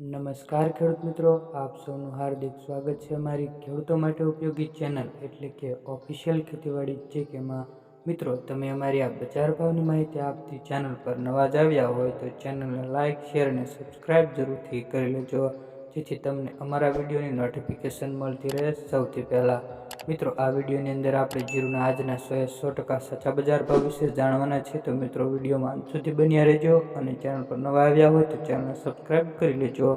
નમસ્કાર ખેડૂત મિત્રો, આપ સૌનું હાર્દિક સ્વાગત છે અમારી ખેડૂતો માટે ઉપયોગી ચેનલ એટલે કે ઓફિશિયલ ખેતીવાડી છે કે એમાં મિત્રો, તમે અમારી આ બજાર ભાવની માહિતી આપતી ચેનલ પર નવા જ આવ્યા હોય તો ચેનલને લાઇક શેર અને સબસ્ક્રાઈબ જરૂરથી કરી લેજો. જેથી તમને અમારા વિડીયોની નોટિફિકેશન મળતી રહે. સૌથી પહેલાં, મિત્રો, આ વિડીયોની અંદર આપણે જીરુના આજના સો સો ટકા સાચા બજાર ભાવ વિશે જાણવાના છે તો મિત્રો, વિડીયોમાં અંત સુધી બન્યા રહેજો અને ચેનલ પર નવા આવ્યા હોય તો ચેનલ સબસ્ક્રાઈબ કરી લેજો.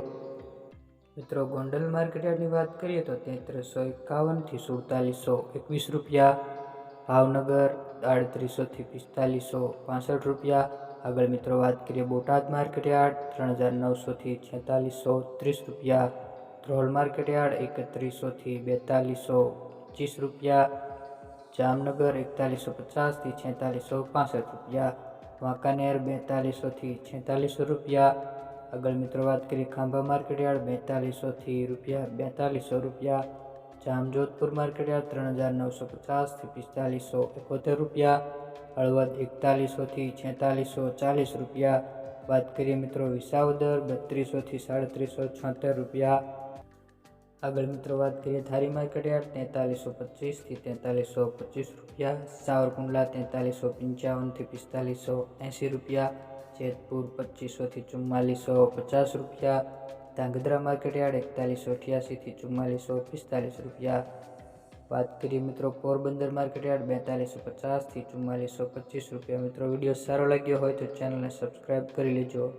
મિત્રો, ગોંડલ માર્કેટની વાત કરીએ તો તેત્રીસો એકાવનથી સુડતાલીસો એકવીસ રૂપિયા. ભાવનગર આડત્રીસોથી પિસ્તાલીસો પાસઠ રૂપિયા. આગળ મિત્રો વાત કરીએ બોટાદ માર્કેટયાર્ડ ત્રણ હજાર નવસોથી છેતાલીસો ત્રીસ રૂપિયા. ધ્રોલ માર્કેટયાર્ડ એકત્રીસોથી બેતાલીસો પચીસ રૂપિયા. જામનગર, એકતાલીસો પચાસથી છેતાલીસો પાસઠ રૂપિયા. વાંકાનેર, બેતાલીસોથી છેતાલીસો રૂપિયા. આગળ મિત્રો વાત કરીએ ખાંભા માર્કેટયાર્ડ બેતાલીસોથી રૂપિયા, બેતાલીસો રૂપિયા. જામજોધપુર માર્કેટયાર્ડ ત્રણ હજાર નવસો પચાસથી પિસ્તાલીસો એકોતેર રૂપિયા. હળવદ એકતાલીસોથી છેતાલીસો ચાલીસ રૂપિયા. વાત કરીએ મિત્રો વિસાવદર બત્રીસોથી સાડત્રીસો છોતેર રૂપિયા. આગળ મિત્રો વાત કરીએ થારી માર્કેટયાર્ડ તેતાલીસો પચીસથી તેતાલીસો પચીસ રૂપિયા. સાવરકુંડલા, તેતાલીસો પંચાવનથી પિસ્તાલીસો એંસી રૂપિયા. જેતપુર પચીસોથી ચુમ્માલીસો પચાસ રૂપિયા. ધાંગધ્રા માર્કેટયાર્ડ એકતાલીસો અઠ્યાસીથી ચુમ્માલીસો પિસ્તાલીસ રૂપિયા. વાત કરીએ મિત્રો, પોરબંદર માર્કેટયાર્ડ બેતાલીસો પચાસથી ચુમ્માલીસો પચીસ રૂપિયા. મિત્રો, વીડિયો સારો લાગ્યો હોય તો ચેનલને સબસ્ક્રાઈબ કરી લેજો.